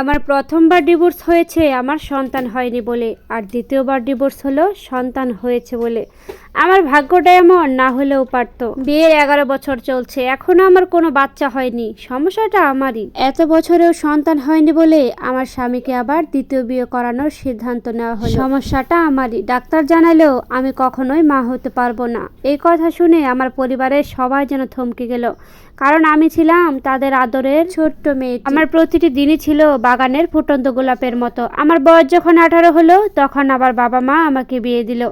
আমার প্রথমবার ডিভোর্স হয়েছে, আমার সন্তান হয়নি বলে। আর দ্বিতীয়বার ডিভোর্স হলো, সন্তান হয়েছে বলে। আমার ভাগ্যটা এমন, না হলেও পারতো। বিয়ের এগারো বছর চলছে, এখনও আমার কোনো বাচ্চা হয়নি। সমস্যাটা আমারই। এত বছরেও সন্তান হয়নি বলে আমার স্বামীকে আবার দ্বিতীয় বিয়ে করানোর সিদ্ধান্ত নেওয়া হলো। সমস্যাটা আমারই। ডাক্তার জানালেও আমি কখনোই মা হতে পারব না। এই কথা শুনে আমার পরিবারের সবাই যেন থমকে গেল। কারণ আমি ছিলাম তাদের আদরের ছোট্ট মেয়ে আমার প্রতিটি দিনই ছিল বাগানের ফুটন্ত গোলাপের মতো। আমার বয়স যখন আঠারো হলো, তখন আবার বাবা মা আমাকে বিয়ে দিল।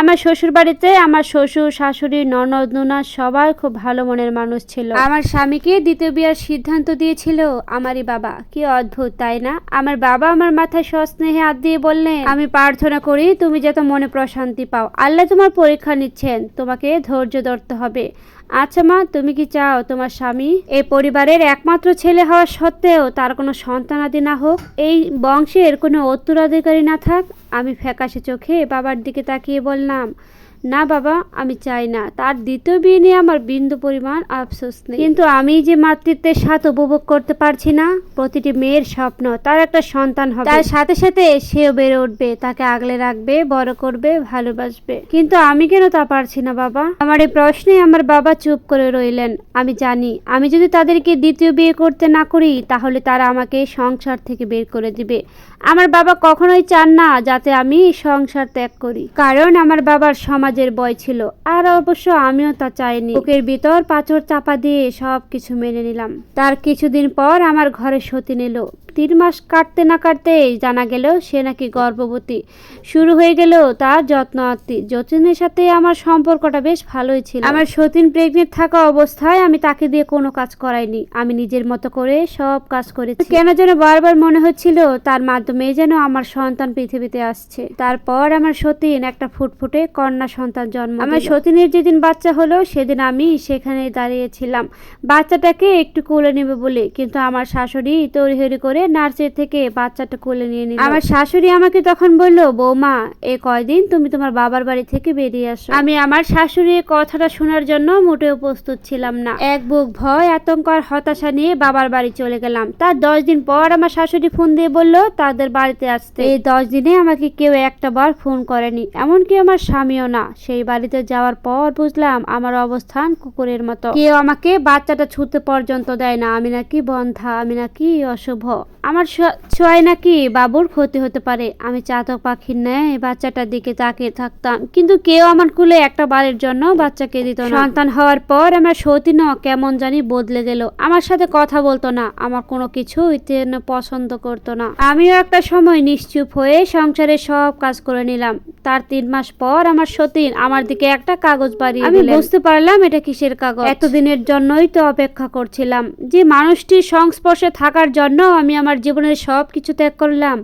আমার শ্বশুর বাড়িতে আমার শ্বশুর, শাশুড়ি, ননদ, নুনা সবাই খুব ভালো মনের মানুষ ছিল। আমার স্বামীকে দ্বিতীয় বিয়ার সিদ্ধান্ত দিয়েছিল আমারই বাবা। কি অদ্ভুত, তাই না? আমার বাবা আমার মাথায় সস্নেহে হাত দিয়ে বললেন, আমি প্রার্থনা করি তুমি যাতে মনে প্রশান্তি পাও। আল্লাহ তোমার পরীক্ষা নিচ্ছেন, তোমাকে ধৈর্য ধরতে হবে। আচ্ছা মা, তুমি কি চাও তোমার স্বামী এই পরিবারের একমাত্র ছেলে হওয়া সত্ত্বেও তার কোনো সন্তানাদি না হোক? এই বংশের কোনো উত্তরাধিকারী না থাক? আমি ফ্যাকাশে চোখে বাবার দিকে তাকিয়ে বললাম না বাবা, আমি চাই না। তার দ্বিতীয় বিয়ে নিয়ে আমার বিন্দু পরিমাণ আফসোস নেই। কিন্তু আমি যে মাতৃত্বের স্বাদ উপভোগ করতে পারছি না, প্রতিটি মেয়ের স্বপ্ন, তার একটা সন্তান হবে। তার সাথে সাথে সেও বেড়ে উঠবে, তাকে আগলে রাখবে, বড় করবে, ভালোবাসবে। কিন্তু আমি কেন তা পারছি না বাবা? আমার এই প্রশ্নে আমার বাবা চুপ করে রইলেন। আমি জানি, আমি যদি তাদেরকে দ্বিতীয় বিয়ে করতে না করি, তাহলে তারা আমাকে সংসার থেকে বের করে দিবে। আমার বাবা কখনোই চান না যাতে আমি সংসার ত্যাগ করি। কারণ আমার বাবার সমাজের বয় ছিল। আর অবশ্য আমিও তা চাইনি। বুকের ভিতর পাথর চাপা দিয়ে সব কিছু মেনে নিলাম। তার কিছুদিন পর আমার ঘরে সতী নিল। তিন মাস কাটতে না কাটতেই জানা গেল সে নাকি গর্ভবতী। শুরু হয়ে গেল তার যত্ন আত্মি যতীনের সাথে আমার সম্পর্কটা বেশ ভালোই ছিল। আমার সতীন প্রেগনেন্ট থাকা অবস্থায় আমি তাকে দিয়ে কোনো কাজ করাইনি। আমি নিজের মতো করে সব কাজ করেছি। কেন যেন বারবার মনে হচ্ছিল তার মাধ্যমে যেন আমার সন্তান পৃথিবীতে আসছে। তারপর আমার সতীন একটা ফুটফুটে কন্যা সন্তান জন্ম আমার সতীনের যেদিন বাচ্চা হলো সেদিন আমি সেখানে দাঁড়িয়েছিলাম। বাচ্চাটাকে একটু কোলে নেবে বলে কিন্তু আমার শাশুড়ি তৈরি করে নার্সের থেকে বাচ্চাটা কোলে নিয়ে নিল। আমার শাশুড়ি আমাকে তখন বলল বৌমা এ কয়দিন তুমি তোমার বাবার বাড়ি থেকে বেরিয়ে আসো। আমি আমার শাশুড়ির কথাটা শোনার জন্য মোটেও প্রস্তুত ছিলাম না। এক বুক ভয় আতঙ্ক আর হতাশা নিয়ে বাবার বাড়ি চলে গেলাম। তার দশ দিন পর আমার শাশুড়ি ফোন দিয়ে বলল তাদের বাড়িতে আসতে। এই দশ দিনে আমাকে কেউ একটা বার ফোন করেনি। এমনকি আমার স্বামীও না। সেই বাড়িতে যাওয়ার পর বুঝলাম আমার অবস্থান কুকুরের মতো। কেউ আমাকে বাচ্চাটা ছুতে পর্যন্ত দেয় না। আমি নাকি বন্ধা আমি নাকি অশুভ। আমার ছোঁয়ায় নাকি বাবুর ক্ষতি হতে পারে। আমি চাতক পাখির ন্যায় বাচ্চাটার দিকে তাকিয়ে থাকতাম। কিন্তু কেউ আমার কুলে একটা বারের জন্য বাচ্চাকে দিত না। সন্তান হওয়ার পর আমার সতীনও কেমন জানি বদলে গেল। আমার সাথে কথা বলতো না। আমার কোনো কিছু তেন পছন্দ করতো না। আমিও একটা সময় নিশ্চুপ হয়ে সংসারে সব কাজ করে নিলাম। তার তিন মাস পর আমার সতীন আমার দিকে একটা কাগজ বাড়িয়ে আমি বুঝতে পারলাম এটা কিসের কাগজ। এতদিনের জন্যই তো অপেক্ষা করছিলাম। যে মানুষটির সংস্পর্শে থাকার জন্য আমি আমার জীবনের সব কিছু ত্যাগ করলাম।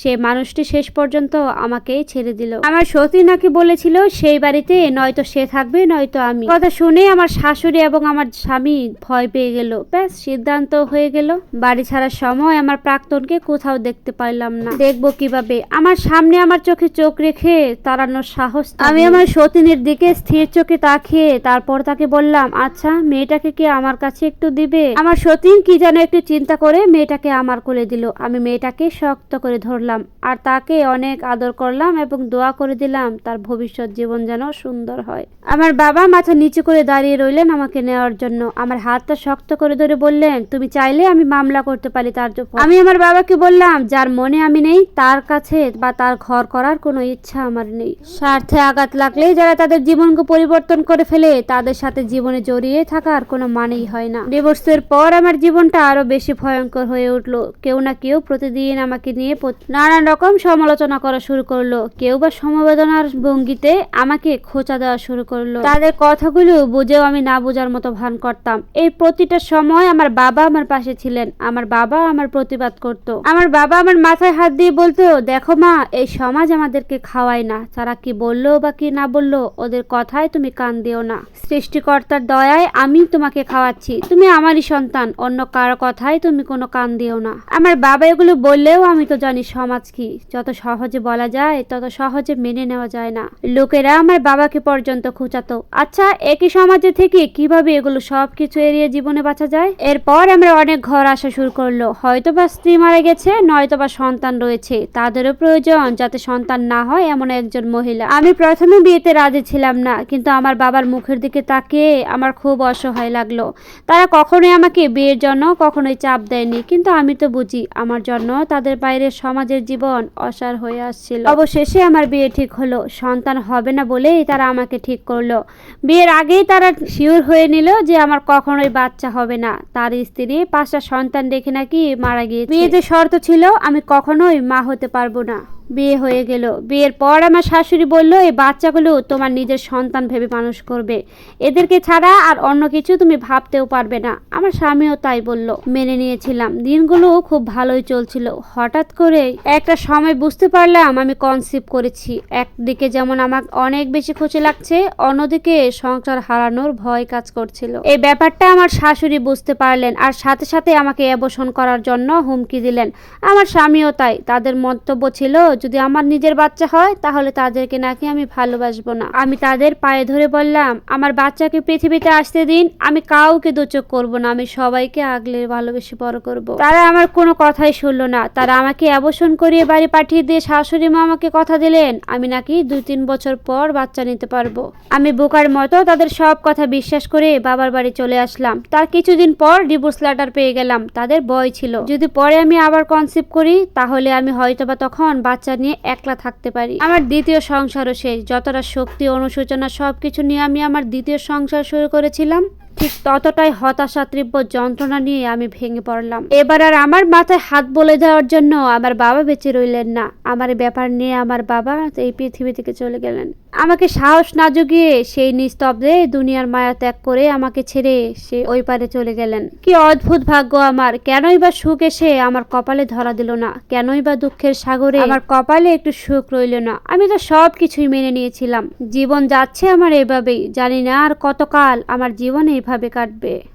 সে মানুষটি শেষ পর্যন্ত আমাকেই ছেড়ে দিল। আমার সতী নাকি বলেছিল সেই বাড়িতে নয়তো সে থাকবে নয়তো আমি। কথা শুনে আমার শাশুড়ি এবং আমার স্বামী ভয় পেয়ে গেল। ব্যাস সিদ্ধান্ত হয়ে গেল। বাড়ি ছাড়ার সময় আমার প্রাক্তনকে কোথাও দেখতে পাইলাম না। দেখব কীভাবে? আমার সামনে আমার চোখে চোখ রেখে তাড়ানোর সাহস আমি আমার সতীনের দিকে স্থির চোখে তাকিয়ে তারপর তাকে বললাম আচ্ছা মেয়েটাকে কি আমার কাছে একটু দিবে? আমার সতীন কি যেন একটু চিন্তা করে মেয়েটাকে আমার কোলে দিল। আমি মেয়েটাকে শক্ত করে ধরলাম আর তাকে অনেক আদর করলাম এবং দোয়া করে দিলাম, তার ভবিষ্যৎ জীবন যেন সুন্দর হয়। আমার বাবা মাথা নিচু করে দাঁড়িয়ে রইলেন আমাকে নেওয়ার জন্য। আমার হাতটা শক্ত করে ধরে বললেন, তুমি চাইলে আমি মামলা করতে পারি তার জন্য আমি আমার বাবাকে বললাম, যার মনে আমি নেই, তার কাছে বা তার ঘর করার কোনো ইচ্ছা আমার নেই। স্বার্থে আঘাত লাগলে যারা তাদের জীবনকে পরিবর্তন করে ফেলে, তাদের সাথে জীবনে জড়িয়ে থাকার কোনো মানেই হয় না। ডিভোর্সের পর আমার জীবনটা আরও বেশি ভয়ঙ্কর হয়ে উঠল। কেউ না কেউ প্রতিদিন আমাকে নিয়ে নানান রকম সমালোচনা করা শুরু করল। কেউ বা সমবেদনার ভঙ্গিতে আমাকে খোঁচা দেওয়া শুরু করল। তাদের কথাগুলো বুঝেও আমি না বোঝার মতো ভান করতাম। এই প্রতিটা সময় আমার বাবা আমার পাশে ছিলেন। আমার বাবা আমার প্রতিবাদ করত। আমার বাবা আমার মাথায় হাত দিয়ে বলতো, দেখো মা, এই সমাজ আমাদেরকে খাওয়ায় না। তারা কি বলল বা কি না বলল, ওদের কথায় তুমি কান দিও না। সৃষ্টিকর্তার দয়ায় আমি তোমাকে খাওয়াচ্ছি। তুমি আমারই সন্তান, অন্য কারও কথায় তুমি কোনো কান দিও না। আমার বাবা এগুলো বললেও আমি তো জানি সমাজ কি। যত সহজে বলা যায়, তত সহজে মেনে নেওয়া যায় না। লোকেরা আমার বাবাকে পর্যন্ত খুঁচাতো। আচ্ছা একই সমাজে থেকে কীভাবে এগুলো সব কিছু এড়িয়ে জীবনে বাঁচা যায়? এরপর আমরা অনেক ঘর আসা শুরু করল। হয়তো বা স্ত্রী মারা গেছে নয়তো বা সন্তান রয়েছে। তাদেরও প্রয়োজন যাতে সন্তান না হয় এমন একজন মহিলা। আমি প্রথমে বিয়েতে রাজি ছিলাম না, কিন্তু আমার বাবার মুখের দিকে তাকিয়ে আমার খুব অসহায় লাগল। তারা কখনোই আমাকে বিয়ের জন্য কখনোই চাপ দেয়নি, কিন্তু আমি তো বুঝি আমার জন্য তাদের বাইরে সমাজের জীবন অসার হয়ে আসছিল। অবশেষে আমার বিয়ে ঠিক হলো সন্তান হবে না বলেই তারা আমাকে ঠিক করল। বিয়ের আগেই তারা শিওর হয়ে নিল যে আমার কখনোই বাচ্চা হবে না। তার স্ত্রী পাঁচটা সন্তান রেখে নাকি মারা গিয়েছে। বিয়েতে শর্ত ছিল আমি কখনোই মা হতে পারব না। বিয়ে হয়ে গেল। বিয়ের পর আমার শাশুড়ি বলল, এই বাচ্চাগুলো তোমার নিজের সন্তান ভেবে মানুষ করবে। এদেরকে ছাড়া আর অন্য কিছু তুমি ভাবতেও পারবে না। আমার স্বামীও তাই বলল। মেনে নিয়েছিলাম। দিনগুলো খুব ভালোই চলছিল। হঠাৎ করে একটা সময় বুঝতে পারলাম আমি কনসিভ করেছি। একদিকে যেমন আমার অনেক বেশি খুশি লাগছে, অন্যদিকে সংসার হারানোর ভয় কাজ করছিল। এই ব্যাপারটা আমার শাশুড়ি বুঝতে পারলেন আর সাথে সাথে আমাকে অ্যাবর্ষণ করার জন্য হুমকি দিলেন। আমার স্বামীও তাই। তাদের মন্তব্য ছিল যদি আমার নিজের বাচ্চা হয়, তাহলে তাদেরকে নাকি আমি ভালোবাসবো না। আমি তাদের পায়ে ধরে বললাম, আমার বাচ্চাকে পৃথিবীতে আসতে দিন, আমি কাউকে দোচক করব না, আমি সবাইকে আগলে ভালোবেসে বড় করব। তারা আমার কোনো কথাই শুনলো না। তারা আমাকে অ্যাবর্ষণ করিয়ে বাড়ি পাঠিয়ে দিয়ে শাশুড়ি মা আমাকে কথা দিলেন, আমি নাকি দুই তিন বছর পর বাচ্চা নিতে পারব। আমি বোকার মতো তাদের সব কথা বিশ্বাস করে বাবার বাড়ি চলে আসলাম। তার কিছুদিন পর ডিভোর্স লেটার পেয়ে গেলাম, তাদের বয় ছিল। যদি পরে আমি আবার কনসিভ করি, তাহলে আমি হয়তোবা তখন বাচ্চা নিয়ে একলা থাকতে পারি। আমার দ্বিতীয় সংসারও শেষ। যতটা শক্তি, অনুশোচনা সব কিছু নিয়ে আমি আমার দ্বিতীয় সংসার শুরু করেছিলাম, ঠিক ততটাই হতাশা তীব্র যন্ত্রণা নিয়ে আমি ভেঙে পড়লাম। এবার আর আমার মাথায় হাত বলে দেওয়ার জন্য আমার বাবা বেঁচে রইলেন না। আমার ব্যাপার নিয়ে আমার বাবা এই পৃথিবী থেকে চলে গেলেন। আমাকে সাহস না জুগিয়ে সেই নিস্তব্ধে দুনিয়ার মায়া ত্যাগ করে আমাকে ছেড়ে সে ওই পারে চলে গেলেন। কি অদ্ভুত ভাগ্য আমার। কেনই বা সুখ এসে আমার কপালে ধরা দিল না। কেনই বা দুঃখের সাগরে আমার কপালে একটু সুখ রইল না। আমি তো সব কিছুই মেনে নিয়েছিলাম। জীবন যাচ্ছে আমার এভাবেই। জানি না আর কতকাল আমার জীবন এইভাবে কাটবে।